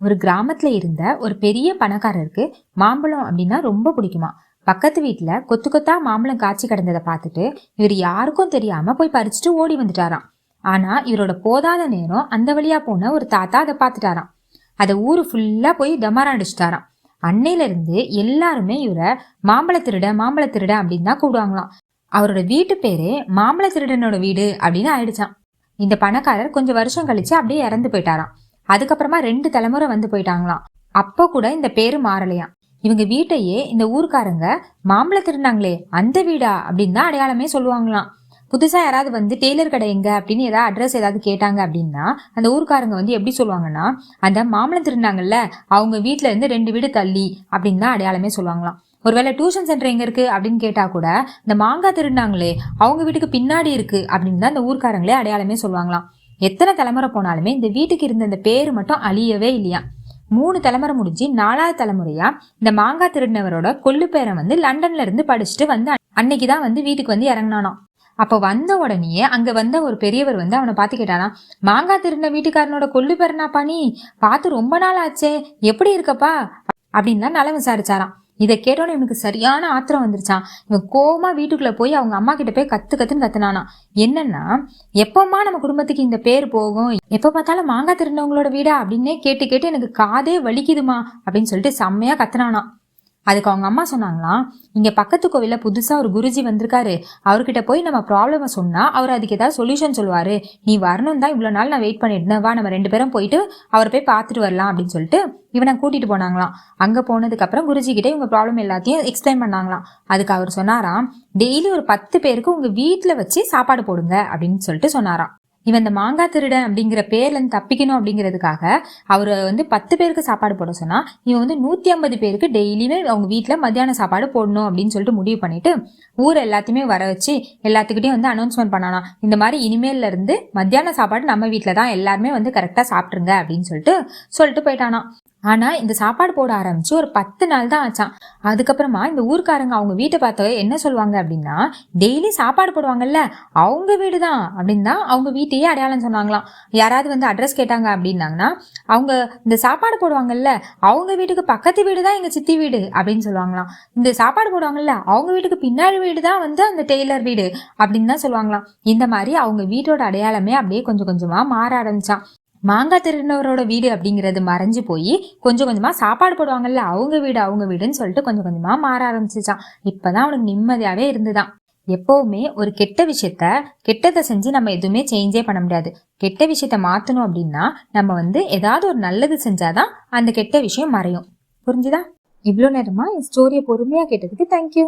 ஒரு கிராமத்துல இருந்த ஒரு பெரிய பணக்காரருக்கு மாம்பழம் அப்படின்னா ரொம்ப பிடிக்குமா? பக்கத்து வீட்டுல கொத்து கொத்தா மாம்பழம் காய்ச்சி கிடந்ததை பார்த்துட்டு இவர் யாருக்கும் தெரியாம போய் பறிச்சுட்டு ஓடி வந்துட்டாராம். ஆனா இவரோட போதாத நேரம் அந்த வழியா போன ஒரு தாத்தா அதை பார்த்துட்டாராம். அதை ஊரு ஃபுல்லா போய் டமாரம் அடிச்சுட்டாராம் அன்னையில இருந்து எல்லாருமே இவரை மாம்பழ திருட மாம்பழ திருட அப்படின்னு தான் கூடுவாங்களாம் அவரோட வீட்டு பேரே மாம்பழ திருடனோட வீடு அப்படின்னு ஆயிடுச்சான் இந்த பணக்காரர் கொஞ்சம் வருஷம் கழிச்சு அப்படியே இறந்து போயிட்டாராம். அதுக்கப்புறமா ரெண்டு தலைமுறை வந்து போயிட்டாங்களாம். அப்போ கூட இந்த பேரு மாறலையாம் இவங்க வீட்டையே இந்த ஊர்க்காரங்க மாம்பழ திருந்தாங்களே அந்த வீடா அப்படின்னு தான் அடையாளமே சொல்லுவாங்களாம். புதுசா யாராவது வந்து டெய்லர் கடை எங்க அப்படின்னு ஏதாவது அட்ரஸ் ஏதாவது கேட்டாங்க அப்படின்னா அந்த ஊர்க்காரங்க வந்து எப்படி சொல்லுவாங்கன்னா அந்த மாம்பழம் திருந்தாங்கல்ல அவங்க வீட்டுல இருந்து ரெண்டு வீடு தள்ளி அப்படின்னு தான் அடையாளமே சொல்லுவாங்களாம். ஒருவேளை டியூஷன் சென்டர் எங்க இருக்கு அப்படின்னு கேட்டா கூட இந்த மாங்காய் திருந்தாங்களே அவங்க வீட்டுக்கு பின்னாடி இருக்கு அப்படின்னு தான் இந்த ஊர்க்காரங்களே அடையாளமே சொல்லுவாங்களாம். எத்தனை தலைமுறை போனாலுமே இந்த வீட்டுக்கு இருந்த இந்த பேரு மட்டும் அழியவே இல்லையா? மூணு தலைமுறை முடிஞ்சு நாலாவது தலைமுறையா இந்த மாங்காய் திருடினவரோட கொல்லு பேரை வந்து லண்டன்ல இருந்து படிச்சுட்டு வந்து அன்னைக்கு தான் வந்து வீட்டுக்கு வந்து இறங்கினானாம். அப்போ வந்த உடனேயே அங்க வந்த ஒரு பெரியவர் வந்து அவனை பார்த்து கேட்டானா மாங்காய் திருடின வீட்டுக்காரனோட கொள்ளு பேரனாப்பா நீ பார்த்து ரொம்ப நாள் ஆச்சே. எப்படி இருக்கப்பா? அப்படின்னு தான் நலம் விசாரிச்சாராம். இதை கேட்டோன்னே இவனுக்கு சரியான ஆத்திரம் வந்துருச்சான் இவன் கோமா வீட்டுக்குள்ள போய் அவங்க அம்மா கிட்ட போய் கத்து கத்துன்னு கத்துனானா. என்னன்னா எப்பமா நம்ம குடும்பத்துக்கு இந்த பேர் போகும்? எப்ப பார்த்தாலும் மாங்காய் திருந்தவங்களோட வீடா? அப்படின்னே கேட்டு கேட்டு எனக்கு காதே வலிக்குதுமா அப்படின்னு சொல்லிட்டு செம்மையா கத்துனானா. அதுக்கு அவங்க அம்மா சொன்னாங்களாம் இங்கே பக்கத்து கோவிலில் புதுசாக ஒரு குருஜி வந்திருக்காரு. அவர்கிட்ட போய் நம்ம ப்ராப்ளமை சொன்னால் அவர் அதுக்கு ஏதாவது சொல்யூஷன் சொல்லுவார். நீ வரணும் தான் இவ்வளோ நாள் நான் வெயிட் பண்ணிட்டு வா நம்ம ரெண்டு பேரும் போயிட்டு அவர் போய் பார்த்துட்டு வரலாம் அப்படின்னு சொல்லிட்டு இவனை கூட்டிட்டு போனாங்களாம். அங்கே போனதுக்கப்புறம் குருஜிக்கிட்டே குருஜி இவங்க ப்ராப்ளம் எல்லாத்தையும் எக்ஸ்பிளைன் பண்ணாங்களாம். அதுக்கு அவர் சொன்னாராம் டெய்லி ஒரு பத்து பேருக்கு உங்கள் வீட்டில் வச்சு சாப்பாடு போடுங்க அப்படின்னு சொல்லிட்டு சொன்னாராம். இவன் இந்த மாங்காய் திருடன் அப்படிங்கிற பேர்லேருந்து தப்பிக்கணும் அப்படிங்கிறதுக்காக அவர் வந்து பத்து பேருக்கு சாப்பாடு போட சொன்னால் இவன் வந்து நூற்றி ஐம்பது பேருக்கு டெய்லியுமே அவங்க வீட்டில் மத்தியான சாப்பாடு போடணும் அப்படின்னு சொல்லிட்டு முடிவு பண்ணிட்டு ஊர் எல்லாத்தையுமே வர வச்சு எல்லாத்துக்கிட்டையும் வந்து அனௌன்ஸ்மெண்ட் பண்ணானா இந்த மாதிரி இனிமேல்ல இருந்து மத்தியான சாப்பாடு நம்ம வீட்டில் தான் எல்லாருமே வந்து கரெக்டாக சாப்பிட்ருங்க அப்படின்னு சொல்லிட்டு சொல்லிட்டு போயிட்டானா. ஆனா இந்த சாப்பாடு போட ஆரம்பிச்சு ஒரு பத்து நாள் தான் ஆச்சான் அதுக்கப்புறமா இந்த ஊர்க்காரங்க அவங்க வீட்டை பார்த்த என்ன சொல்லுவாங்க அப்படின்னா டெய்லி சாப்பாடு போடுவாங்கல்ல அவங்க வீடு தான் அப்படின்னு தான் அவங்க வீட்டையே அடையாளம் சொன்னாங்களாம். யாராவது வந்து அட்ரஸ் கேட்டாங்க அப்படின்னாங்கன்னா அவங்க இந்த சாப்பாடு போடுவாங்கல்ல அவங்க வீட்டுக்கு பக்கத்து வீடு தான் எங்க சித்தி வீடு அப்படின்னு சொல்லுவாங்களாம். இந்த சாப்பாடு போடுவாங்கல்ல அவங்க வீட்டுக்கு பின்னாடி வீடு தான் வந்து அந்த டெய்லர் வீடு அப்படின்னு தான் சொல்லுவாங்களாம். இந்த மாதிரி அவங்க வீட்டோட அடையாளமே அப்படியே கொஞ்சம் கொஞ்சமா மாற ஆரம்பிச்சான் மாங்காய் திருநவரோட வீடு அப்படிங்கிறது மறைஞ்சு போய் கொஞ்சம் கொஞ்சமாக சாப்பாடு போடுவாங்கல்ல அவங்க வீடு அவங்க வீடுன்னு சொல்லிட்டு கொஞ்சம் கொஞ்சமாக மாற ஆரம்பிச்சிச்சான் இப்போதான் அவனுக்கு நிம்மதியாகவே இருந்துதான். எப்போவுமே ஒரு கெட்ட விஷயத்த கெட்டதை செஞ்சு நம்ம எதுவுமே சேஞ்சே பண்ண முடியாது. கெட்ட விஷயத்த மாற்றணும் அப்படின்னா நம்ம வந்து ஏதாவது ஒரு நல்லது செஞ்சாதான் அந்த கெட்ட விஷயம் மறையும். புரிஞ்சுதா? இவ்வளோ நேரமாக என் ஸ்டோரியை பொறுமையாக கேட்டதுக்கு தேங்க்யூ